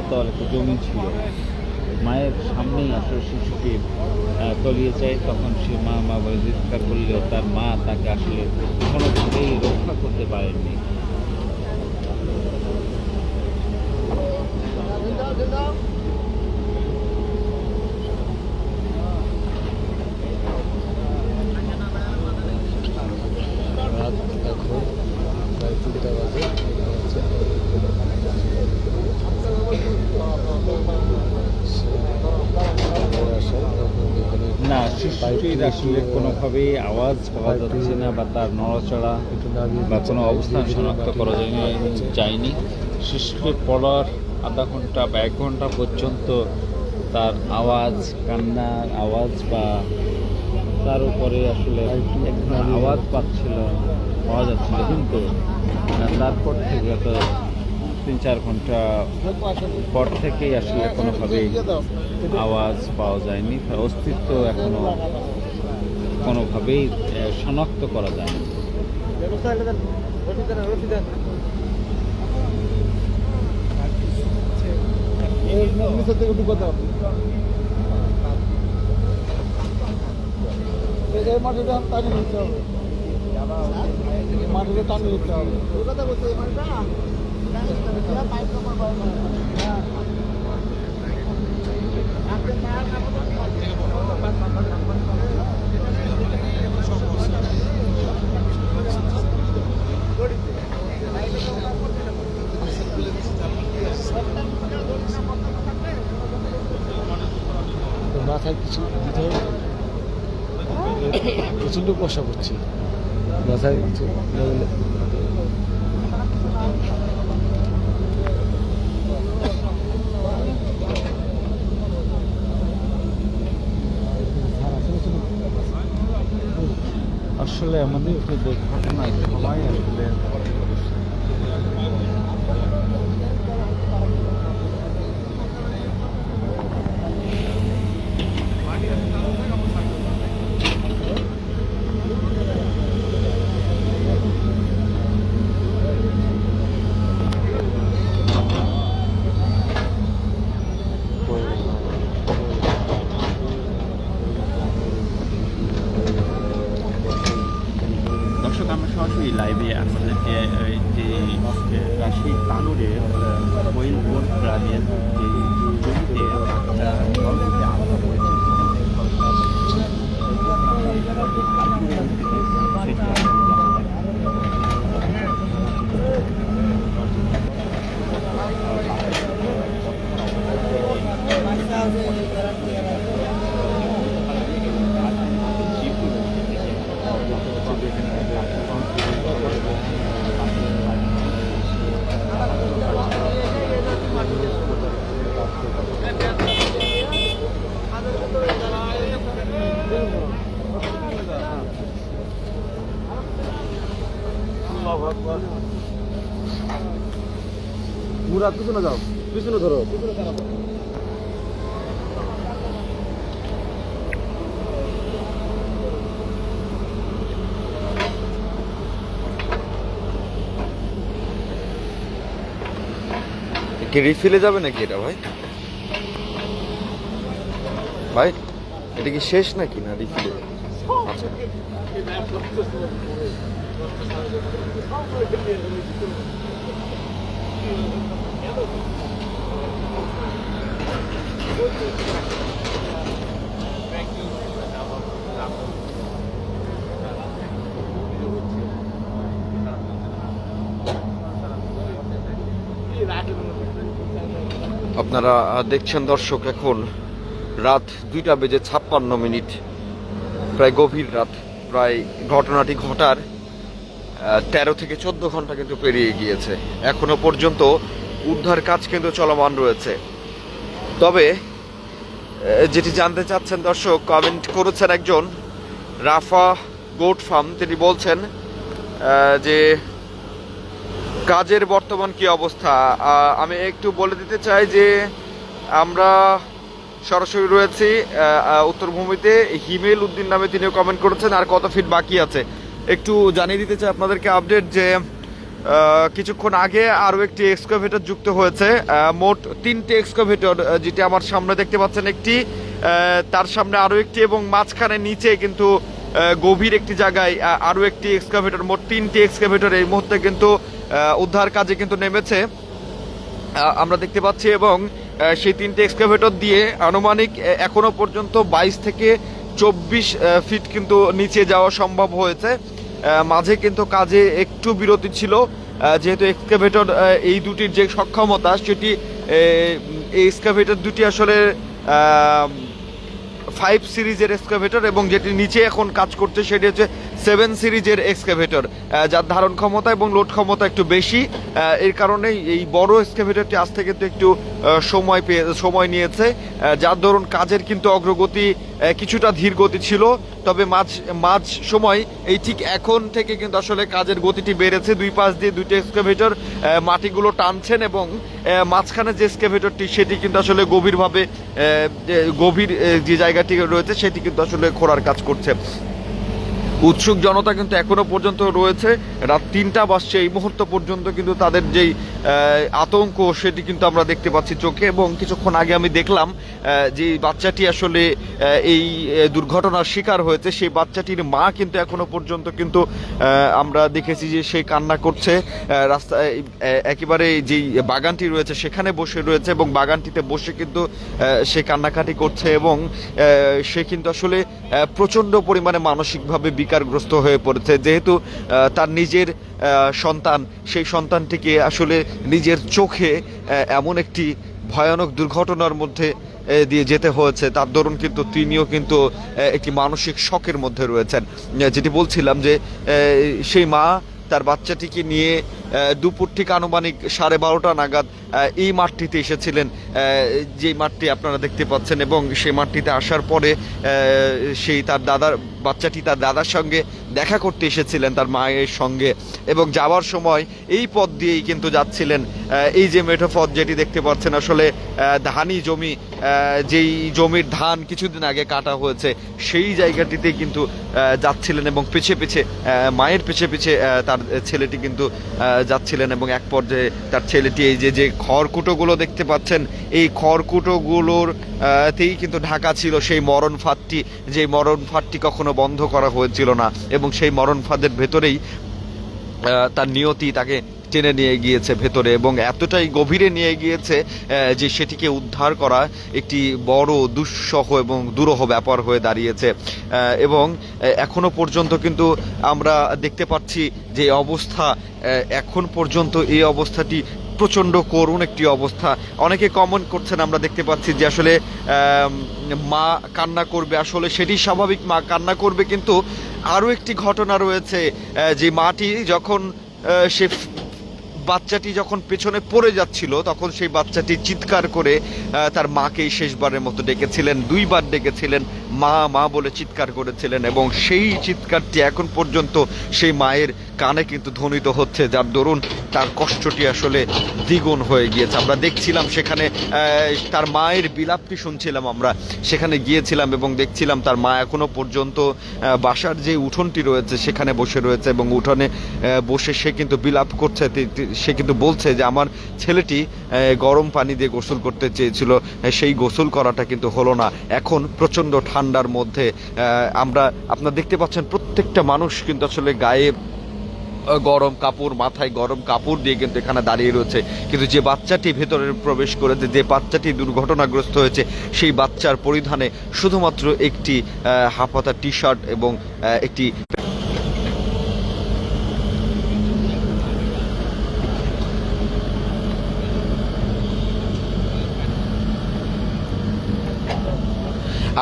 মতো আর একটা জমি ছিল। মায়ের সামনেই আসলে শিশুকে তলিয়ে যায়। তখন সে মা মা বলে, চিৎকার করলেও তার মা তাকে আসলে কোনোভাবেই রক্ষা করতে পারেননি এখন প্রায় তিনটা বাজে এটা হচ্ছে সে- আসায় তখন এখানে না শিশুটির আসলে কোনোভাবেই আওয়াজ পাওয়া যাচ্ছে না বা তার নড়াচড়া বা কোনো অবস্থান শনাক্ত করা যায়নি যায়নি। শিশুকে পড়ার আধা ঘণ্টা বা এক ঘণ্টা পর্যন্ত তার আওয়াজ কান্নার আওয়াজ বা তার উপরে আসলে আওয়াজ পাচ্ছিল পাওয়া যাচ্ছিল। কিন্তু তারপর থেকে তো তিন চার ঘণ্টা পর থেকেই আসলে কোনোভাবেই আওয়াজ পাওয়া যায়নি। তার অস্তিত্ব এখনও কোনোভাবেই শনাক্ত করা যায়নি। মাটিটা টানিয়ে নিতে হবে মাটিটা টানিয়ে নিতে হবে। মাথায় কিছু দিতে প্রচণ্ড কষা করছে মাথায় কিছু লাগলে আসলে আমাদের যে দুর্ঘটনায় সবাই আসলে দর্শক সরাসরি লাইভে আপনাদেরকে এই যে রাশি তানুরের মহিলপুর গ্রামের যে জমিতে একটা জলপথে আগুন পড়েছে সেটি আপনাদের পুরা পিছনে যাও পিছনে ধরো কি রিফিলে যাবে নাকি এটা ভাই? ভাই এটা কি শেষ নাকি না রিফিলে? আচ্ছা আপনারা দেখছেন দর্শক, এখন রাত দুইটা বেজে ছাপ্পান্ন মিনিট। প্রায় গভীর রাত, প্রায় ঘটনাটি ঘটার তেরো থেকে চোদ্দ ঘণ্টা কিন্তু পেরিয়ে গিয়েছে। এখনও পর্যন্ত উদ্ধার কাজ কিন্তু চলমান রয়েছে। তবে যেটি জানতে চাচ্ছেন দর্শক কমেন্ট করেছেন একজন, রাফা গোট ফার্ম তিনি বলছেন যে কাজের বর্তমান কি অবস্থা? আমি একটু বলে দিতে চাই যে, আমরা সরাসরি রয়েছি উত্তরভূমিতে। হিমেল উদ্দিন নামে তিনিও কমেন্ট করেছেন, আর কত ফিট বাকি আছে? একটু জানিয়ে দিতে চাই আপনাদেরকে আপডেট যে কিছুক্ষণ আগে আরও একটি এক্সকোভেটর যুক্ত হয়েছে। মোট তিনটে এক্সকোভেটর যেটি আমার সামনে দেখতে পাচ্ছেন একটি তার সামনে আরও একটি এবং মাঝখানে নিচে কিন্তু গভীর একটি জায়গায় আরও একটি এক্সকাভেটর মোট তিনটি এক্সকাভেটর এই মুহূর্তে কিন্তু উদ্ধার কাজে কিন্তু নেমেছে। আমরা দেখতে পাচ্ছি এবং সেই তিনটে এক্সকাভেটর দিয়ে আনুমানিক এখনও পর্যন্ত বাইশ থেকে চব্বিশ ফিট কিন্তু নিচে যাওয়া সম্ভব হয়েছে। মাঝে কিন্তু কাজে একটু বিরতি ছিল। যেহেতু এক্সকাভেটর এই দুটির যে সক্ষমতা, সেটি এই এক্সকাভেটর দুটি আসলে ফাইভ সিরিজের এক্সকাভেটর এবং যেটি নিচে এখন কাজ করছে, সেটি হচ্ছে সেভেন সিরিজের এক্সকাভেটর যার ধারণ ক্ষমতা এবং লোড ক্ষমতা একটু বেশি। এর কারণেই এই বড় এক্সকাভেটরটি আসতে কিন্তু একটু সময় পেয়ে, সময় নিয়েছে। যার দরুন কাজের কিন্তু অগ্রগতি কিছুটা ধীর গতি ছিল, তবে মাঝ মাঝ সময় এই ঠিক এখন থেকে কিন্তু আসলে কাজের গতিটি বেড়েছে। দুই পাশ দিয়ে দুইটি এক্সকাভেটর মাটিগুলো টানছেন এবং মাঝখানে যে এক্সকাভেটরটি সেটি কিন্তু আসলে গভীরভাবে গভীর যে জায়গাটি রয়েছে সেটি কিন্তু আসলে খোঁড়ার কাজ করছে। উৎসুক জনতা কিন্তু এখনও পর্যন্ত রয়েছে। রাত তিনটা বাজছে, এই মুহূর্ত পর্যন্ত কিন্তু তাদের যেই আতঙ্ক সেটি কিন্তু আমরা দেখতে পাচ্ছি চোখে এবং কিছুক্ষণ আগে আমি দেখলাম যে বাচ্চাটি আসলে এই দুর্ঘটনার শিকার হয়েছে। সেই বাচ্চাটির মা কিন্তু এখনও পর্যন্ত কিন্তু আমরা দেখেছি যে সে কান্না করছে। রাস্তায় একেবারে যেই বাগানটি রয়েছে সেখানে বসে রয়েছে এবং বাগানটিতে বসে কিন্তু সে কান্নাকাটি করছে এবং সে কিন্তু আসলে প্রচণ্ড পরিমাণে মানসিকভাবে বিকারগ্রস্ত হয়ে পড়েছে। যেহেতু তার নিজের সন্তান, সেই সন্তানটিকে আসলে নিজের চোখে এমন একটি ভয়ানক দুর্ঘটনার মধ্যে দিয়ে যেতে হয়েছে। তার দরুন কিন্তু তিনিও কিন্তু একটি মানসিক শখের মধ্যে রয়েছেন। যেটি বলছিলাম যে সেই মা তার বাচ্চাটিকে নিয়ে দুপুর ঠিক আনুমানিক সাড়ে বারোটা নাগাদ এই মাঠটিতে এসেছিলেন যে মাঠটি আপনারা দেখতে পাচ্ছেন এবং সেই মাঠটিতে আসার পরে সেই তার দাদার, বাচ্চাটি তার দাদার সঙ্গে দেখা করতে এসেছিলেন তার মায়ের সঙ্গে এবং যাওয়ার সময় এই পথ দিয়েই কিন্তু যাচ্ছিলেন এই যে মেঠো পথ যেটি দেখতে পাচ্ছেন আসলে ধানি জমি যেই জমির ধান কিছুদিন আগে কাটা হয়েছে, সেই জায়গাটিতেই কিন্তু যাচ্ছিলেন এবং পিছে পিছে মায়ের পিছে পিছে তার ছেলেটি কিন্তু যাচ্ছিলেন এবং এক পর্যায়ে তার ছেলেটি এই যে যে খড়কুটোগুলো দেখতে পাচ্ছেন, এই খড়কুটোগুলোর তেই কিন্তু ঢাকা ছিল। সেই মরণ ফাঁদটি, যে মরণ ফাঁদটি কখনো বন্ধ করা হয়েছিল না এবং সেই মরণ ফাঁদের ভেতরেই তার নিয়তি তাকে টেনে নিয়ে গিয়েছে ভেতরে এবং এতটাই গভীরে নিয়ে গিয়েছে যে সেটিকে উদ্ধার করা একটি বড়, দুঃসহ এবং দুরূহ ব্যাপার হয়ে দাঁড়িয়েছে। এবং এখনও পর্যন্ত কিন্তু আমরা দেখতে পাচ্ছি যে অবস্থা এখন পর্যন্ত এই অবস্থাটি প্রচণ্ড করুণ একটি অবস্থা। অনেকে কমন করছেন, আমরা দেখতে পাচ্ছি যে আসলে মা কান্না করবে। আসলে সেটি স্বাভাবিক, মা কান্না করবে, কিন্তু আরও একটি ঘটনা রয়েছে যে মাটি যখন সে বাচ্চাটি যখন পেছনে পড়ে যাচ্ছিল, তখন সেই বাচ্চাটি চিৎকার করে তার মাকেই শেষবারের মতো ডেকেছিলেন, দুইবার ডেকেছিলেন। মা মা বলে চিৎকার করেছিলেন এবং সেই চিৎকারটি এখন পর্যন্ত সেই মায়ের কানে কিন্তু ধ্বনিত হচ্ছে, যার দরুন তার কষ্টটি আসলে দ্বিগুণ হয়ে গিয়েছে। আমরা দেখছিলাম সেখানে তার মায়ের বিলাপটি শুনছিলাম আমরা। সেখানে গিয়েছিলাম এবং দেখছিলাম তার মা এখনও পর্যন্ত বাসার যে উঠোনটি রয়েছে সেখানে বসে রয়েছে এবং উঠোনে বসে সে কিন্তু বিলাপ করছে সে কিন্তু বলছে যে আমার ছেলেটি গরম পানি দিয়ে গোসল করতে চেয়েছিল, সেই গোসল করাটা কিন্তু হলো না। এখন প্রচণ্ড ঠান্ডার মধ্যে আমরা, আপনারা দেখতে পাচ্ছেন প্রত্যেকটা মানুষ কিন্তু আসলে গায়ে গরম কাপড়, মাথায় গরম কাপড় দিয়ে কিন্তু এখানে দাঁড়িয়ে রয়েছে। কিন্তু যে বাচ্চাটি ভেতরে প্রবেশ করেছে, যে বাচ্চাটি দুর্ঘটনাগ্রস্ত হয়েছে, সেই বাচ্চার পরিধানে শুধুমাত্র একটি হাফাতা টি শার্ট এবং একটি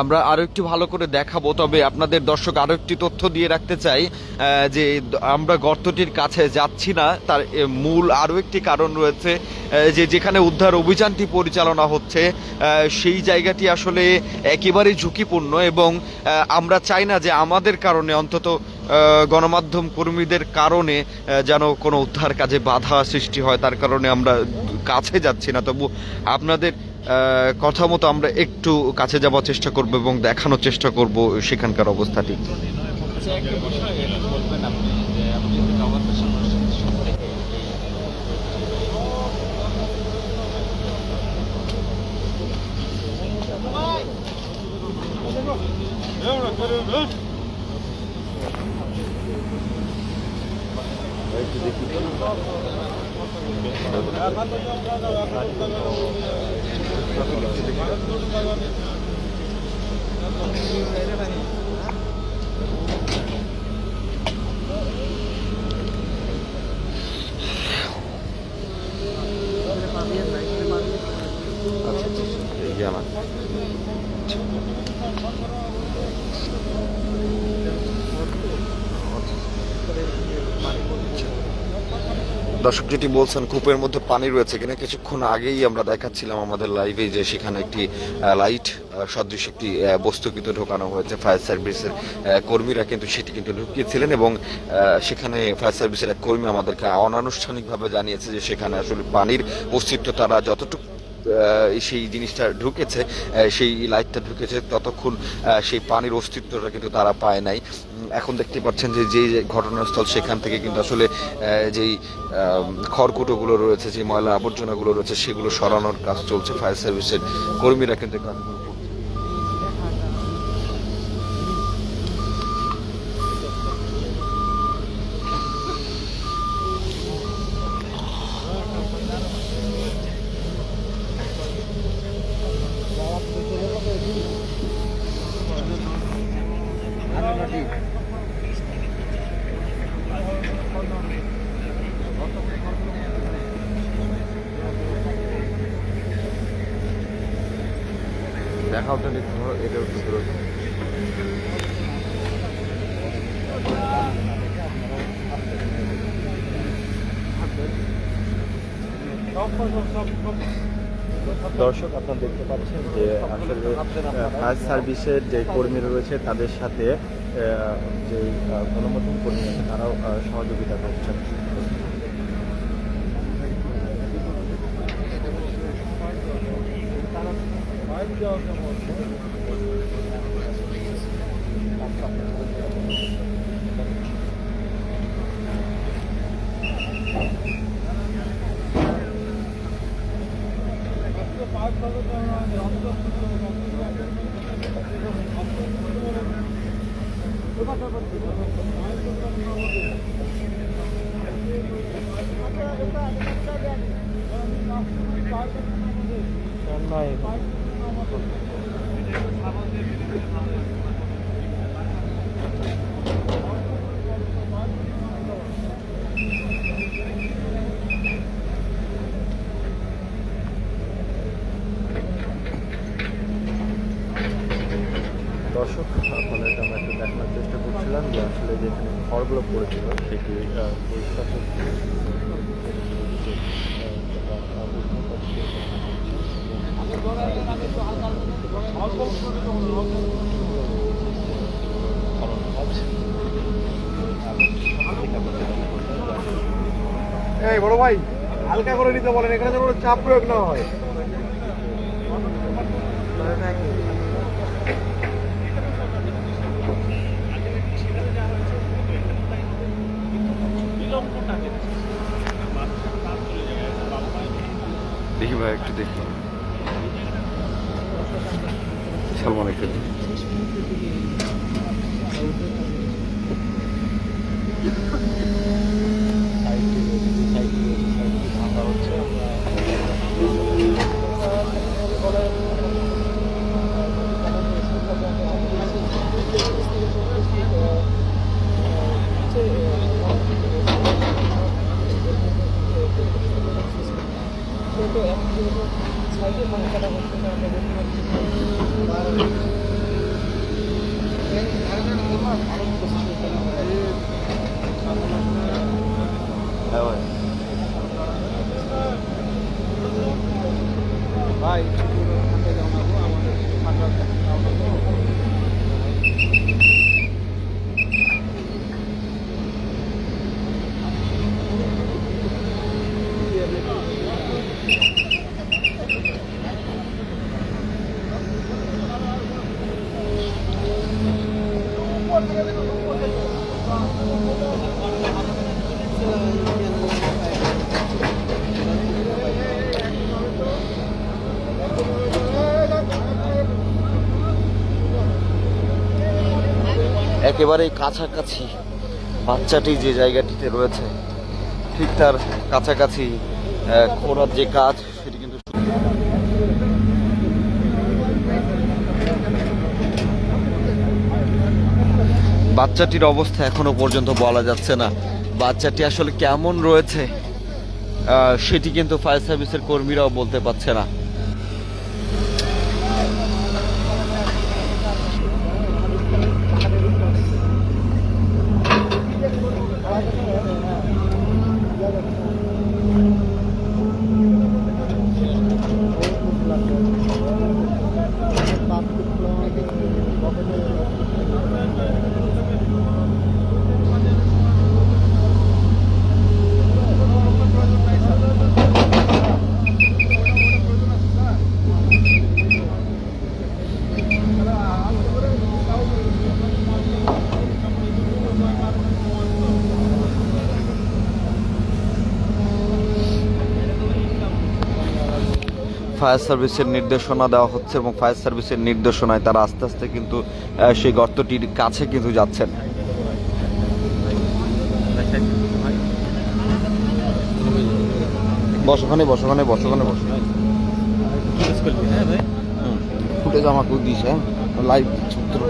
আমরা আরও একটু ভালো করে দেখাবো, তবে আপনাদের দর্শক আরও একটি তথ্য দিয়ে রাখতে চাই যে আমরা গর্তটির কাছে যাচ্ছি না, তার মূল আরও একটি কারণ রয়েছে যে যেখানে উদ্ধার অভিযানটি পরিচালনা হচ্ছে সেই জায়গাটি আসলে একেবারেই ঝুঁকিপূর্ণ এবং আমরা চাই না যে আমাদের কারণে, অন্তত গণমাধ্যম কর্মীদের কারণে যেন কোনো উদ্ধার কাজে বাধা সৃষ্টি হয়, তার কারণে আমরা কাছে যাচ্ছি না। তবু আপনাদের কথা মতো আমরা একটু কাছে যাওয়ার চেষ্টা করব এবং দেখানোর চেষ্টা করব সেখানকার অবস্থাটি। Gracias. দর্শক যেটি বলছেন, কূপের মধ্যে পানি রয়েছে কিনা কিছুক্ষণ আগেই আমরা দেখাচ্ছিলাম আমাদের লাইভে যে সেখানে একটি লাইট সদৃশ একটি বস্তু কিন্তু ঢোকানো হয়েছে ফায়ার সার্ভিসের কর্মীরা কিন্তু সেটি কিন্তু ঢুকিয়েছিলেন এবং সেখানে ফায়ার সার্ভিসের এক কর্মী আমাদেরকে অনানুষ্ঠানিকভাবে জানিয়েছে যে সেখানে আসলে পানির অস্তিত্ব, তারা যতটুকু সেই জিনিসটা ঢুকেছে সেই লাইটটা ঢুকেছে, ততক্ষণ সেই পানির অস্তিত্বটা কিন্তু তারা পায় নাই। এখন দেখতে পাচ্ছেন যে যেই যে ঘটনাস্থল সেখান থেকে কিন্তু আসলে যেই খড়কুটোগুলো রয়েছে যে ময়লা আবর্জনাগুলো রয়েছে, সেগুলো সরানোর কাজ চলছে। ফায়ার সার্ভিসের কর্মীরা কিন্তু কাজগুলো করছে। দেখাও তো একটু ধরো, এটা একটু ধরো। দর্শক আপনারা দেখতে পাচ্ছেন যে আসলে ফায়ার সার্ভিসের যে কর্মীরা রয়েছে তাদের সাথে যে গণমাধ্যম কর্মী আছে তারাও সহযোগিতা করছেন। Vallahi. দর্শক আপনাদেরকে আমরা একটু দেখানোর চেষ্টা করছিলাম যে আসলে যেখানে খড়গুলো পড়েছিল সেটি পরিষ্কার এই বড় ভাই হালকা করে নিতে বলেন এখানে যেন চাপ প্রয়োগ না হয়। দেখি ভাই একটু দেখি। সালমান একটু Thank ভাই একেবারেই কাছাকাছি বাচ্চাটি যে জায়গাটিতে রয়েছে, ঠিক তার কাছাকাছি খোঁড়ার যে কাজ, সেটি কিন্তু বাচ্চাটির অবস্থা এখনও পর্যন্ত বলা যাচ্ছে না। বাচ্চাটি আসলে কেমন রয়েছে সেটি কিন্তু ফায়ার সার্ভিসের কর্মীরাও বলতে পারছে না। ফায়ার সার্ভিসের নির্দেশনা দেওয়া হচ্ছে এবং ফায়ার সার্ভিসের নির্দেশনায় তারা আস্তে আস্তে কিন্তু সেই গর্তটির কাছে কিন্তু যাচ্ছেন। বসখানে বসখানে বসখানে বস ফুটে জামা দিস হ্যাঁ লাইভ চিত্র